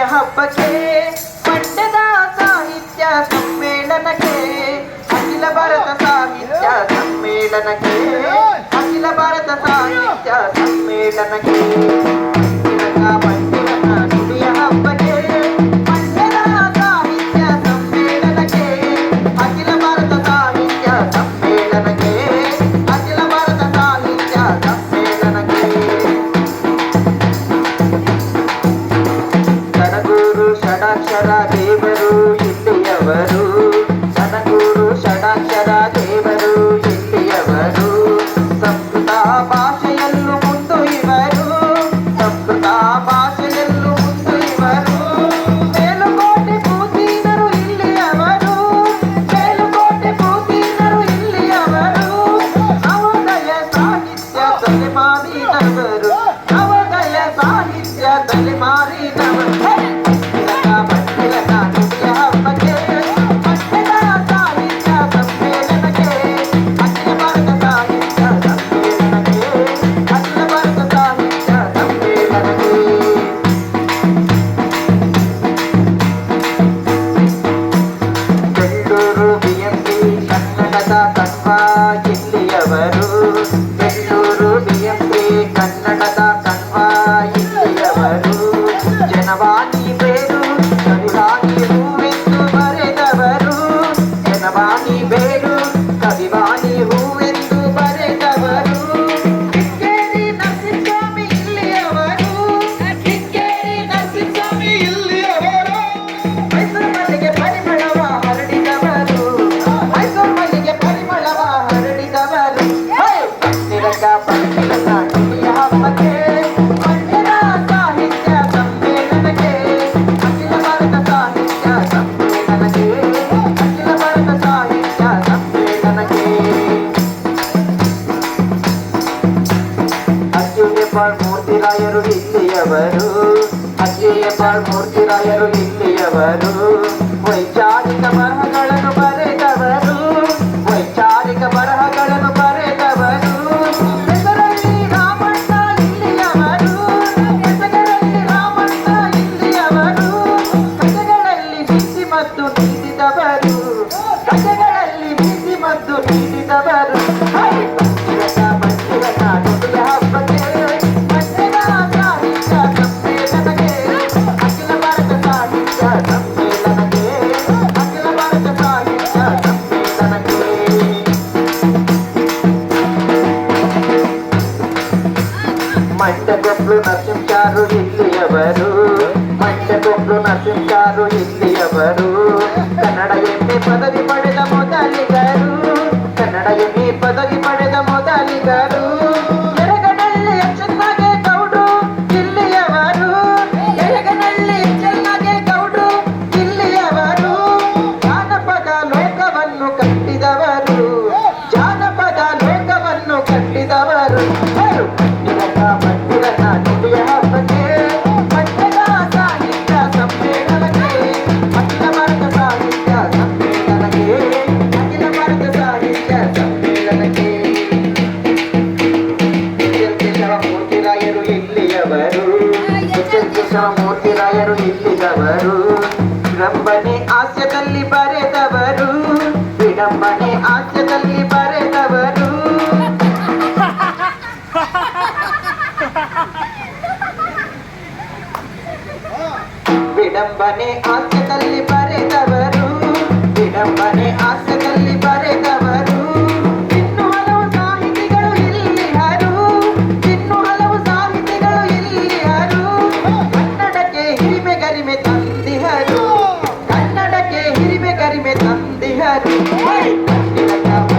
ಹಬ್ಬಕ್ಕೆ ಮಂಡ್ಯದ ಸಾಹಿತ್ಯ ಸಮ್ಮೇಳನಕ್ಕೆ ಅಖಿಲ ಭಾರತ ಸಾಹಿತ್ಯ ಸಮ್ಮೇಳನಕ್ಕೆ ಅಖಿಲ ಭಾರತ ಸಾಹಿತ್ಯ ಸಮ್ಮೇಳನಕ್ಕೆ. I got. da జనవాణి ఎవరు అజ్జేయపాల్ మూర్తి రాయరు ಇಲ್ಲಿ ఎవరు ವೈಚಾರಿಕ ಬರಹಗಳನ್ನು ಬರೆದವರು ವೈಚಾರಿಕ ಬರಹಗಳನ್ನು ಬರೆ ನಸುತ್ತಾರು ಇಲ್ಲಿಯವರು ಮಂಡ್ಯ ಕೊಟ್ಟು ನಸುತ್ತಾರು ಇಲ್ಲಿಯವರು. ಕನ್ನಡ ಎಮ್ಮೆ ಪದವಿ ಪಡೆದ ಮೊದಲಿಗರು, ಕನ್ನಡ ಎಮ್ಮೆ ಪದವಿ ಪಡೆದ ಮೊದಲಿಗರು. ಕಟ್ಟಿದವರು, ಜಾನಪದ ಲೋಕವನ್ನು ಕಟ್ಟಿದವರು. ಮೂರ್ತಿ ರಾಯರು ಇಟ್ಟಿದವರು. ವಿಡಂಬನೆ ಹಾಸ್ಯದಲ್ಲಿ ಬರೆದವರು. ವಿಡಂಬನೆ ಹಾಸ್ಯದಲ್ಲಿ ಬರೆದವರು. ವಿಡಂಬನೆ ಹಾಸ್ಯದಲ್ಲಿ ಬರೆದವರು. ವಿಡಂಬನೆ ಹಾಸ್ಯ ಕರಿಮೆ ತಂದಿಹರಿ ಕಣ್ಣಿನ